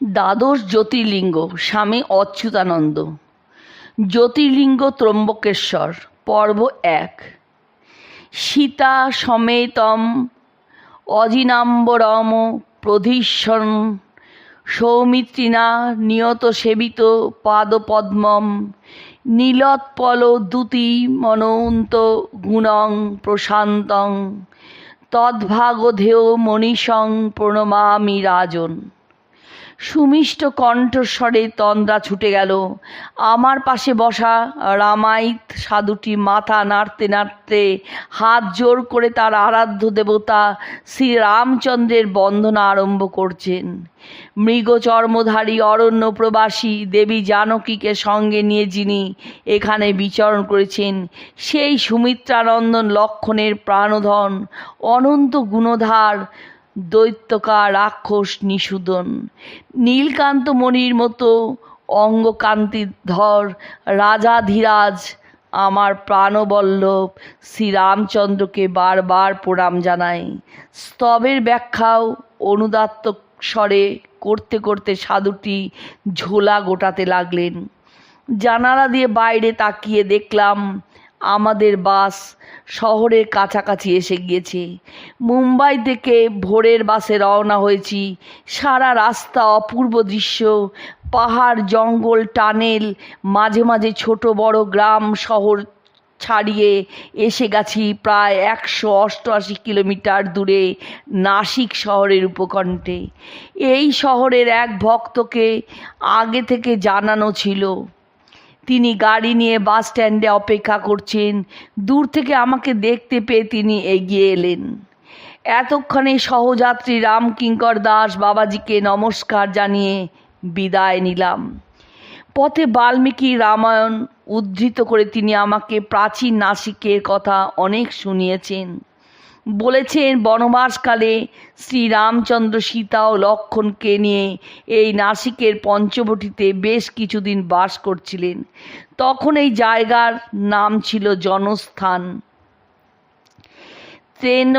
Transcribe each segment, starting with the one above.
দ্বাদশ জ্যোতির্লিঙ্গ, স্বামী অচ্যুতানন্দ। জ্যোতির্লিঙ্গ ত্রম্বকেশ্বর, পর্ব এক। সীতা সমেতম, অজিনাম্বরম প্রধিষ্যন সৌমিত্রিণা নিয়ত সেবিত পাদপদ্মম, নীলোৎপল দ্যুতি মনন্ত গুণং প্রশান্তং, তদ্ভাগধেয় মনীষং প্রণমামি রাজন। সুমিষ্ট কণ্ঠস্বরে তন্দ্রা ছুটে গেল। আমার পাশে বসা রামায়িত সাধুটি মাথা নাড়তে নাড়তে হাত জোর করে তার আরাধ্য দেবতা শ্রী রামচন্দ্রের বন্দনা আরম্ভ করছেন। মৃগ চর্মধারী অরণ্য প্রবাসী দেবী জানকীকে সঙ্গে নিয়ে যিনি এখানে বিচরণ করেছেন, সেই সুমিত্রানন্দন লক্ষণের প্রাণধন অনন্ত গুণধার দৈত্যকার রাক্ষস নিষুদন। নীলকান্ত মণির মতো অঙ্গকান্তিধর রাজাধিরাজ আমার প্রাণবল্লভ শ্রীরামচন্দ্রকে বারবার প্রণাম জানাই। স্তবের ব্যাখ্যাও অনুদাত্ত স্বরে করতে করতে সাধুটি ঝোলা গোটাতে লাগলেন। জানালা দিয়ে বাইরে তাকিয়ে দেখলাম আমাদের বাস শহরের কাছাকাছি এসে গিয়েছে। মুম্বাই থেকে ভোরের বাসে রওনা হয়েছি। সারা রাস্তা অপূর্ব দৃশ্য। পাহাড়, জঙ্গল, টানেল, মাঝে মাঝে ছোট বড় গ্রাম, শহর ছাড়িয়ে এসে গেছি প্রায় একশো অষ্টআশি কিলোমিটার দূরে নাসিক শহরের উপকণ্ঠে। এই শহরের এক ভক্তকে আগে থেকে জানানো ছিল। তিনি গাড়ি নিয়ে বাস স্ট্যান্ডে অপেক্ষা করছেন। দূর থেকে আমাকে দেখতে পেয়ে তিনি এগিয়ে এলেন। এতক্ষণে সহযাত্রী রামকিঙ্কর দাস বাবাজিকে নমস্কার জানিয়ে বিদায় নিলাম। পথে বাল্মীকি রামায়ণ উদ্ধৃত করে তিনি আমাকে প্রাচীন নাসিকের কথা অনেক শুনিয়েছেন। বলেছেন বনবাসকালে শ্রীরামচন্দ্র সীতা ও লক্ষণকে নিয়ে এই নাসিকের পঞ্চবটিতে বেশ কিছুদিন বাস করছিলেন। তখন এই জায়গার নাম ছিল জনস্থান। তেন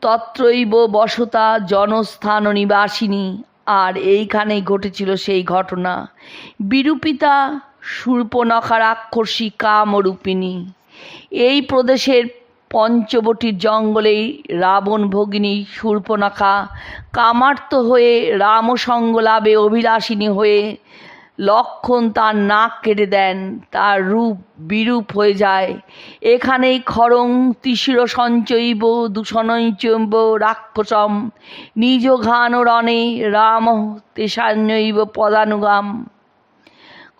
তত্রৈব বসতা জনস্থান নিবাসিনী, আর এইখানেই ঘটেছিল সেই ঘটনা। বিরূপিতা সূর্পনখা রাক্ষসী কামরূপিণী। এই প্রদেশের পঞ্চবটির জঙ্গলেই রাবণ ভগিনী শূর্পণখা কামার্ত হয়ে রামসঙ্গ লাভে অভিলাষিনী হয়ে লক্ষণ তার নাক কেটে দেন, তার রূপ বিরূপ হয়ে যায়। এখানেই খরং তিশির সঞ্চৈব দূষণৈচৈব রাক্ষসম। নিজ ঘান রণে রাম তেষান্যৈব পদানুগাম।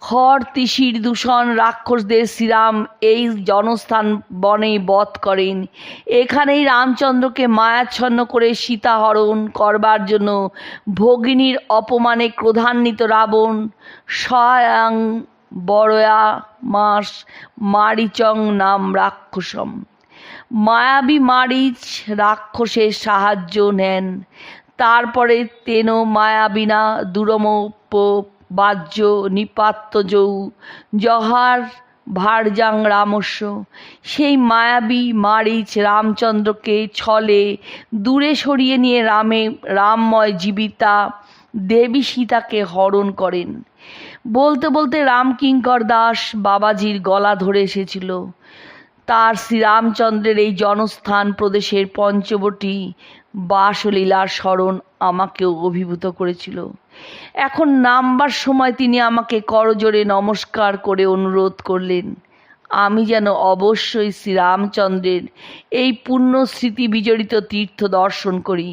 খড় তিসির দূষণ রাক্ষসদের শ্রীরাম এই জনস্থান বনে বধ করেন। এখানেই রামচন্দ্রকে মায়াচ্ছন্ন করে সীতাহরণ করবার জন্য ভগিনীর অপমানে ক্রোধান্বিত রাবণ, স্বয়ং বড়য়া মাস মারিচং নাম রাক্ষসম। মায়াবী মারিচ রাক্ষসের সাহায্য নেন। তারপরে তেন মায়াবিনা দুরমোপ বাহ্য নিপাত্যযৌ জহার ভারজাং রামস্য। সেই মায়াবী মারিচ রামচন্দ্রকে ছলে দূরে সরিয়ে নিয়ে রামে, রামময় জীবিতা দেবী সীতাকে হরণ করেন। বলতে বলতে রামকিঙ্কর দাস বাবাজির গলা ধরে এসেছিল। তার শ্রীরামচন্দ্রের এই জনস্থান প্রদেশের পঞ্চবটি বাসলীলার স্মরণ আমাকেও অভিভূত করেছিল। এখন নামবার সময় তিনি আমাকে করজোরে নমস্কার করে অনুরোধ করলেন, আমি যেন অবশ্যই শ্রীরামচন্দ্রের এই পুণ্য স্মৃতি বিজড়িত তীর্থ দর্শন করি।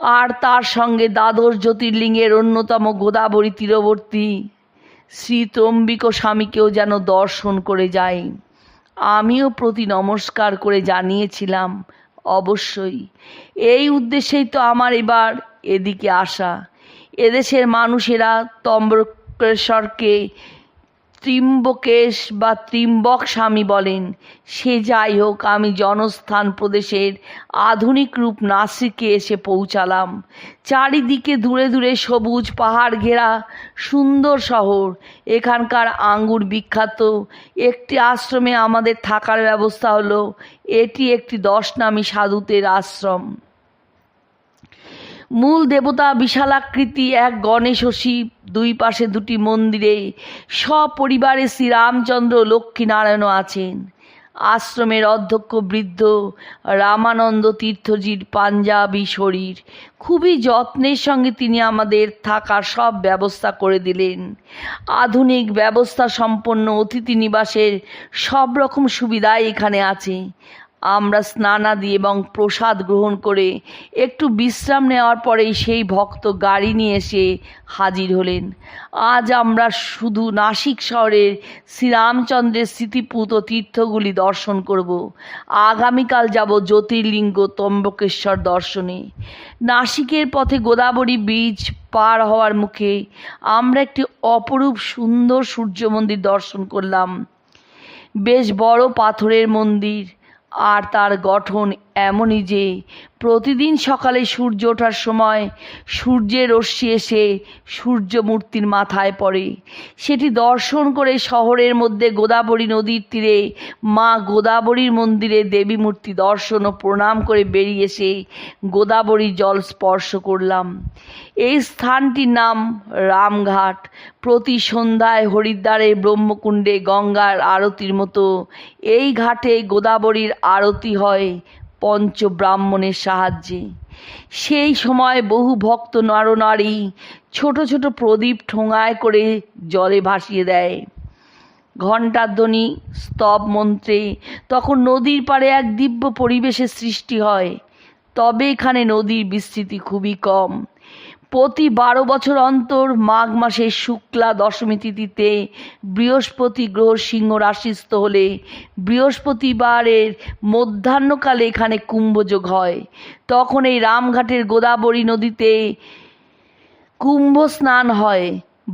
আর তার সঙ্গে দ্বাদশ জ্যোতির্লিঙ্গের অন্যতম গোদাবরী তীরবর্তী শ্রী ত্রম্বিক স্বামীকেও যেন দর্শন করে যাই। আমিও প্রতি নমস্কার করে জানিয়েছিলাম অবশ্যই। এই উদ্দেশ্যেই তো আমার এবার এদিকে আসা। এদেশের মানুষেরা তম্বকেশ্বরকে ত্রিম্বকেশ বা ত্রিম্বক স্বামী বলেন। সে যাই হোক, আমি জনস্থান প্রদেশের আধুনিক রূপ নাসিকে এসে পৌঁছালাম। চারিদিকে দূরে দূরে সবুজ পাহাড় ঘেরা সুন্দর শহর। এখানকার আঙ্গুর বিখ্যাত। একটি আশ্রমে আমাদের থাকার ব্যবস্থা হলো, এটি একটি দশ নামী সাধুতের আশ্রম। মূল দেবতা বিশালাকৃতি এক গণেশ শিব। দুই পাশে দুটি মন্দিরে সপরিবারে শ্রীরামচন্দ্র লক্ষ্মীনারায়ণও আছেন। আশ্রমের অধ্যক্ষ বৃদ্ধ রামানন্দ তীর্থজির পাঞ্জাবি শরীর। খুবই যত্নের সঙ্গে তিনি আমাদের থাকার সব ব্যবস্থা করে দিলেন। আধুনিক ব্যবস্থা সম্পন্ন অতিথি নিবাসের সব রকম সুবিধাই এখানে আছে। আমরা স্নানাদি এবং প্রসাদ গ্রহণ করে একটু বিশ্রাম নেওয়ার পরেই সেই ভক্ত গাড়ি নিয়ে এসে হাজির হলেন। আজ আমরা শুধু নাসিক শহরের শ্রীরামচন্দ্রের স্মৃতিপুত তীর্থগুলি দর্শন করব। আগামীকাল যাব জ্যোতির্লিঙ্গ ত্রম্বকেশ্বর দর্শনে। নাসিকের পথে গোদাবরী বীজ পার হওয়ার মুখে আমরা একটি অপরূপ সুন্দর সূর্য মন্দির দর্শন করলাম। বেশ বড় পাথরের মন্দির আর তার গঠন এমনই যে প্রতিদিন সকালে সূর্য ওঠার সময় সূর্যের রশ্মি এসে সূর্য মূর্তির মাথায় পড়ে। সেটি দর্শন করে শহরের মধ্যে গোদাবরী নদীর তীরে মা গোদাবরীর মন্দিরে দেবী মূর্তি দর্শন ও প্রণাম করে বেরিয়ে এসে গোদাবরী জল স্পর্শ করলাম। এই স্থানটির নাম রামঘাট। প্রতি সন্ধ্যায় হরিদ্বারে ব্রহ্মকুণ্ডে গঙ্গার আরতির মতো এই ঘাটে গোদাবরীর আরতি হয় পঞ্চব্রাহ্মণের সাহায্যে। সেই সময় বহু ভক্ত নরনারী ছোট ছোট প্রদীপ ঠোঙায় করে জলে ভাসিয়ে দেয়। ঘণ্টার ধ্বনি, স্তব মন্ত্রে তখন নদীর পাড়ে এক দিব্য পরিবেশের সৃষ্টি হয়। তবে এখানে নদীর বিস্তৃতি খুবই কম। প্রতি বারো বছর অন্তর মাঘ মাসের শুক্লা দশমী তিথিতে বৃহস্পতি গ্রহ সিংহ রাশিস্থ হলে বৃহস্পতিবারের মধ্যাহ্নকালে এখানে কুম্ভযোগ হয়। তখন এই রামঘাটের গোদাবরী নদীতে কুম্ভ স্নান হয়।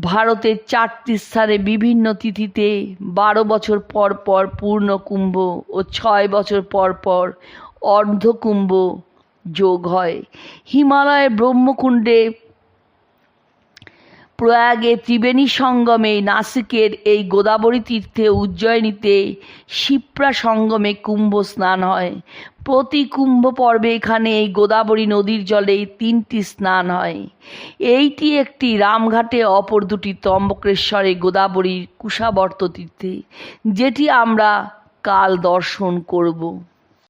ভারতের চারটি স্থানে বিভিন্ন তিথিতে বারো বছর পর পর পূর্ণ কুম্ভ ও ছয় বছর পর পর অর্ধকুম্ভ যোগ হয়। হিমালয়ের ব্রহ্মকুণ্ডে প্রয়াগে ত্রিবেণী সঙ্গমে নাসিকের এই গোদাবরী তীর্থে উজ্জয়িনীতে শিপ্রা সঙ্গমে কুম্ভ স্নান হয়। প্রতি কুম্ভ পর্বে এখানে এই গোদাবরী নদীর জলে তিনটি স্নান হয়। এইটি একটি রামঘাটে, অপর দুটি ত্রম্বকেশ্বরে গোদাবরীর কুশাবর্ত তীর্থে, যেটি আমরা কাল দর্শন করব।